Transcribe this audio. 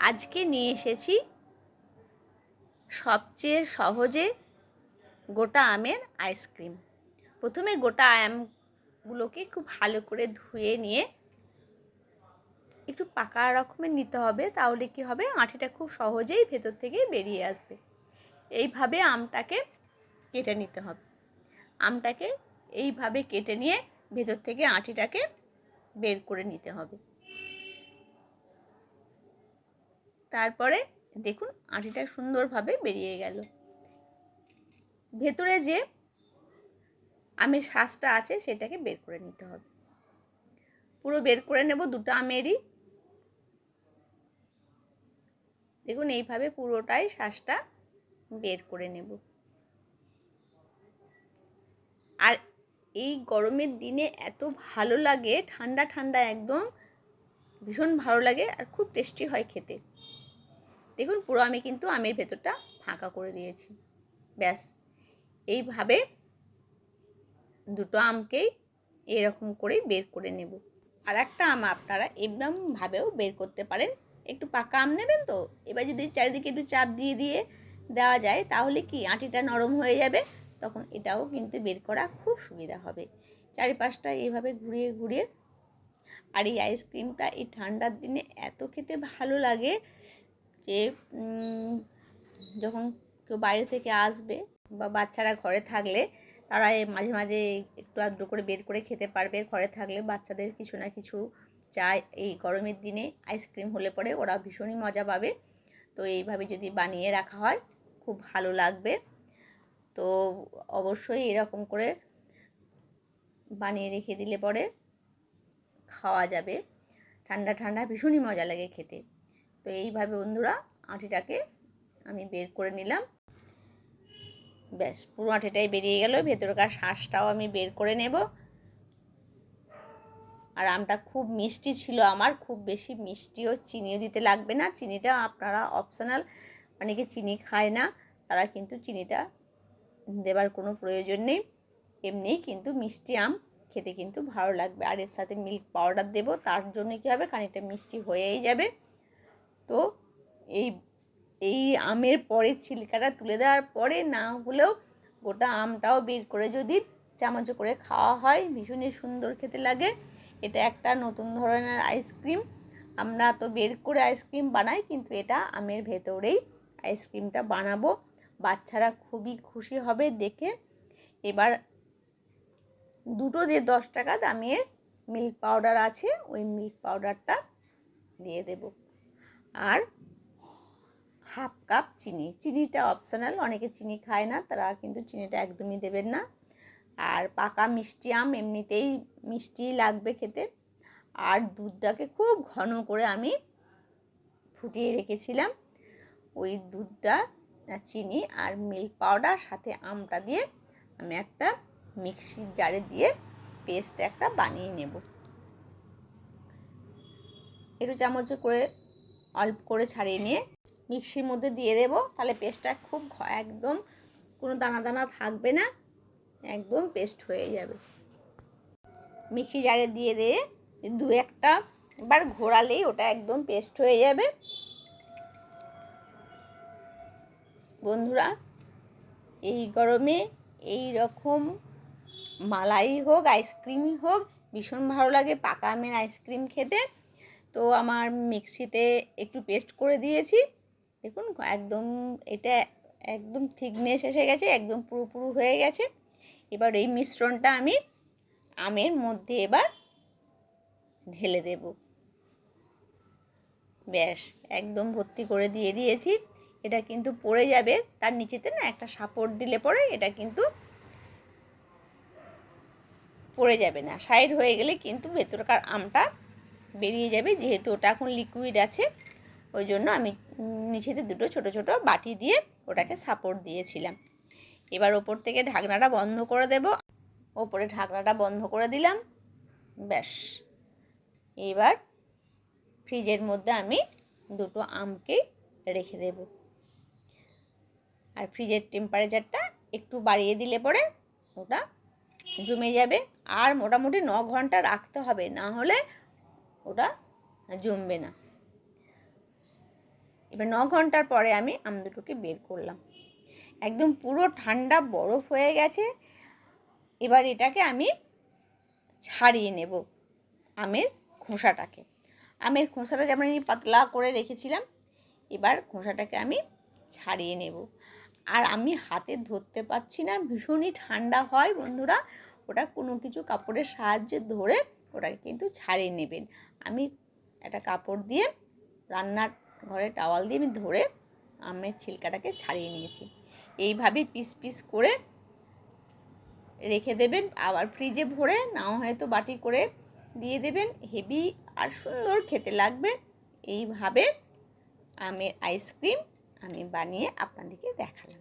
আজকে নিয়ে এসেছি সবচেয়ে সহজে গোটা আমের আইসক্রিম। প্রথমে গোটা আমগুলোকে খুব ভালো করে ধুয়ে নিয়ে একটু পাকা রকমের নিতে হবে, তাহলে কি হবে? আঁটিটা খুব সহজেই ভেতর থেকে বেরিয়ে আসবে। এইভাবে আমটাকে কেটে নিতে হবে। আমটাকে এইভাবে কেটে নিয়ে ভেতর থেকে আঁটিটাকে বের করে নিতে হবে। তারপরে দেখুন আঁটিটা সুন্দরভাবে বেরিয়ে গেল। ভেতরে যে আমের শ্বাসটা আছে সেটাকে বের করে নিতে হবে। পুরো বের করে নেব দুটো আমেরই। দেখুন এইভাবে পুরোটাই শ্বাসটা বের করে নেব। আর এই গরমের দিনে এত ভালো লাগে, ঠান্ডা ঠান্ডা একদম ভীষণ ভালো লাগে আর খুব টেস্টি হয় খেতে। দেখুন, পুরো আমি কিন্তু আমের ভেতরটা ফাঁকা করে দিয়েছি। ব্যাস। এইভাবে দুটো আমকেই এরকম করে বের করে নেব। আর একটা আম আপনারা এরকমভাবেও বের করতে পারেন। একটু পাকা আম নেবেন তো? এবার যদি চারিদিকে একটু চাপ দিয়ে দিয়ে দেওয়া যায়, তাহলে কি আঁটিটা নরম হয়ে যাবে? তখন এটাও কিন্তু বের করা খুব সুবিধা হবে। চারিপাশটা এইভাবে ঘুরিয়ে ঘুরিয়ে। আর এই আইসক্রিমটা এই ঠান্ডার দিনে এত খেতে ভালো লাগে। যে যখন কেউ বাইরে থেকে আসবে বা বাচ্চারা ঘরে থাকলে তারা মাঝে মাঝে একটু আধটু করে বের করে খেতে পারবে। ঘরে থাকলে বাচ্চাদের কিছু না কিছু চাই। এই গরমের দিনে আইসক্রিম হলে পরে ওরা ভীষণই মজা পাবে। তো এইভাবে যদি বানিয়ে রাখা হয়, খুব ভালো লাগবে। তো অবশ্যই এরকম করে বানিয়ে রেখে দিলে পরে খাওয়া যাবে। ঠান্ডা ঠান্ডা ভীষণই মজা লাগে খেতে। তো এইভাবে বন্ধুরা আঁটিটাকে আমি বের করে নিলাম। ব্যাস, পুরো আঁটিটাই বেরিয়ে গেল, ভেতরকার শ্বাসটাও আমি বের করে নেব। আর আমটা খুব মিষ্টি ছিল আমার, খুব বেশি মিষ্টিও চিনিও দিতে লাগবে না। চিনিটা আপনারা অপশনাল, অনেকে চিনি খায় না, তারা কিন্তু চিনিটা দেবার কোনো প্রয়োজন নেই। এমনিই কিন্তু মিষ্টি আম খেতে কিন্তু ভালো লাগবে। আর এর সাথে মিল্ক পাউডার দেবো, তার জন্য কী হবে? খানিকটা মিষ্টি হয়েই যাবে। তো এই এই আমের পরে ছিলকাটা তুলে দেওয়ার পরে না হলেও গোটা আমটাও বের করে যদি চামচ করে খাওয়া হয়, ভীষণই সুন্দর খেতে লাগে। এটা একটা নতুন ধরনের আইসক্রিম আমরা তো বের করে আইসক্রিম বানাই, কিন্তু এটা আমের ভেতরেই আইসক্রিমটা বানাবো। বাচ্চারা খুবই খুশি হবে দেখে। এবার দুটো যে দশ টাকা দামের মিল্ক পাউডার আছে, ওই মিল্ক পাউডারটা দিয়ে দেব। আর হাফ কাপ চিনি। চিনিটা অপশনাল অনেকে চিনি খায় না, তারা কিন্তু চিনিটা একদমই দেবেন না। আর পাকা মিষ্টি আম এমনিতেই মিষ্টি লাগবে খেতে। আর দুধটাকে খুব ঘন করে আমি ফুটিয়ে রেখেছিলাম। ওই দুধটা চিনি আর মিল্ক পাউডার সাথে আমটা দিয়ে আমি একটা মিক্সির জারে দিয়ে পেস্ট একটা বানিয়ে নেব। একটু চামচ করে অল্প করে ছাড়িয়ে নিয়ে মিক্সির মধ্যে দিয়ে দেব। তাহলে পেস্টটা খুব একদম কোনো দানা দানা থাকবে না, একদম পেস্ট হয়ে যাবে। মিক্সি জারে দিয়ে দিয়ে দু একটা বার ঘোরালেই ওটা একদম পেস্ট হয়ে যাবে। বন্ধুরা, এই গরমে এই রকম মালাই হোক, আইসক্রিমই হোক, ভীষণ ভালো লাগে পাকা আমের আইসক্রিম খেতে। তো আমার মিক্সিতে একটু পেস্ট করে দিয়েছি। দেখুন, একদম এটা একদম থিকনেস এসে গেছে, একদম পুরো হয়ে গেছে। এবার এই মিশ্রণটা আমি আমের মধ্যে এবার ঢেলে দেব। ব্যাস, একদম ভর্তি করে দিয়ে দিয়েছি। এটা কিন্তু পড়ে যাবে, তার নিচেতে না একটা সাপোর্ট দিলে পরে এটা কিন্তু পড়ে যাবে না। সাইড হয়ে গেলে কিন্তু ভেতরকার আমটা বেরিয়ে যাবে, যেহেতু ওটা এখন লিকুইড আছে, ওই জন্য আমি নিচেতে দুটো ছোট ছোট বাটি দিয়ে ওটাকে সাপোর্ট দিয়েছিলাম। এবার ওপর থেকে ঢাকনাটা বন্ধ করে দেব। ওপরে ঢাকনাটা বন্ধ করে দিলাম। ব্যাস। এবার ফ্রিজের মধ্যে আমি দুটো আমকে রেখে দেব। আর ফ্রিজের টেম্পারেচারটা একটু বাড়িয়ে দিলে পরে ওটা জমে যাবে। আর মোটামুটি ন ঘণ্টা রাখতে হবে, না হলে ওটা জমবে না। এবার ন ঘণ্টার পরে আমি আম দুটোকে বের করলাম। একদম পুরো ঠান্ডা বরফ হয়ে গেছে। এবার এটাকে আমি ছাড়িয়ে নেব আমের খোসাটাকে। আমের খোসাটা যেমন আমি পাতলা করে রেখেছিলাম, এবার খোসাটাকে আমি ছাড়িয়ে নেব। আর আমি হাতে ধরতে পারছি না, ভীষণই ঠান্ডা হয় বন্ধুরা। ওটা কোনো কিছু কাপড়ের সাহায্যে ধরে ওটাকে কিন্তু ছাড়িয়ে নেবেন। আমি একটা কাপড় দিয়ে রান্নার ঘরে টাওয়াল দিয়ে আমি ধরে আমের ছিলকাটাকে ছাড়িয়ে নিয়েছি। এইভাবে পিস পিস করে রেখে দেবেন, আবার ফ্রিজে ভরে নাও হয়তো বাটি করে দিয়ে দেবেন, হেভি আর সুন্দর খেতে লাগবে। এইভাবে আমের আইসক্রিম আমি বানিয়ে আপনাদেরকে দেখালাম।